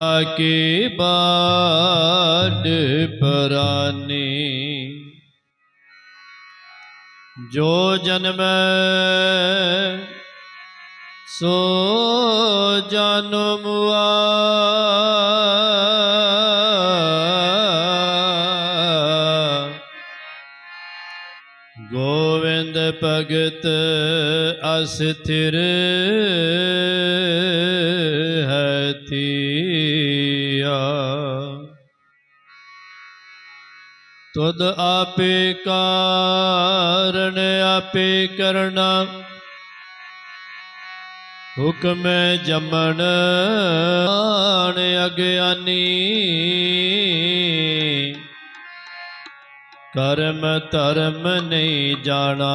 ਕੀ ਬਾਡ ਪਰਾਨੀ ਜੋ ਜਨਮ ਸੋ ਜਨਮ ਗੋਵਿੰਦ ਭਗਤ ਅਸਥਿਰ ਤੁਧ ਆਪੇ ਕਾਰਣ, ਆਪੇ ਕਰਨਾ ਹੁਕਮ ਜਮਨ ਆਣ ਅਗਿਆਨੀ। ਕਰਮ ਧਰਮ ਨਹੀਂ ਜਾਣਾ।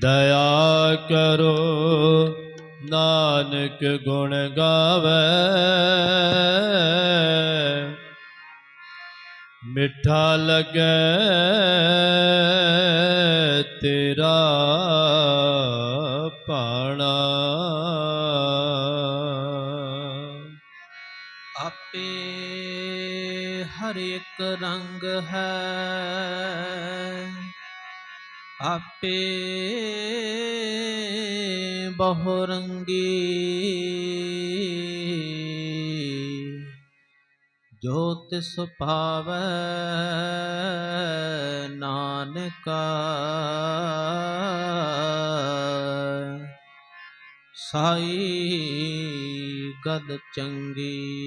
ਦਇਆ ਕਰੋ, ਨਾਨਕ ਗੁਣ ਗਾਵੇ। ਮਿੱਠਾ ਲਗੇ ਤੇਰਾ ਪਾਣਾ ਆਪੇ ਹਰ ਇੱਕ ਰੰਗ ਹੈ। ਆਪੇ ਬਹੁ ਰੰਗੀ ਜੋ ਤਿਸ ਭਾਵੈ ਨਾਨਕਾ। ਸਾਈ ਗਦ ਚੰਗੀ।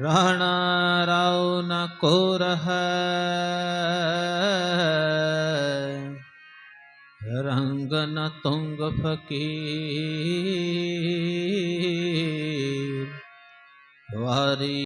ਰਾਣਾ ਰਾਉ ਨ ਕੋ ਰਹੈ। ਰੰਗ ਨ ਤੁੰਗ ਫਕੀਰ। বাড়ি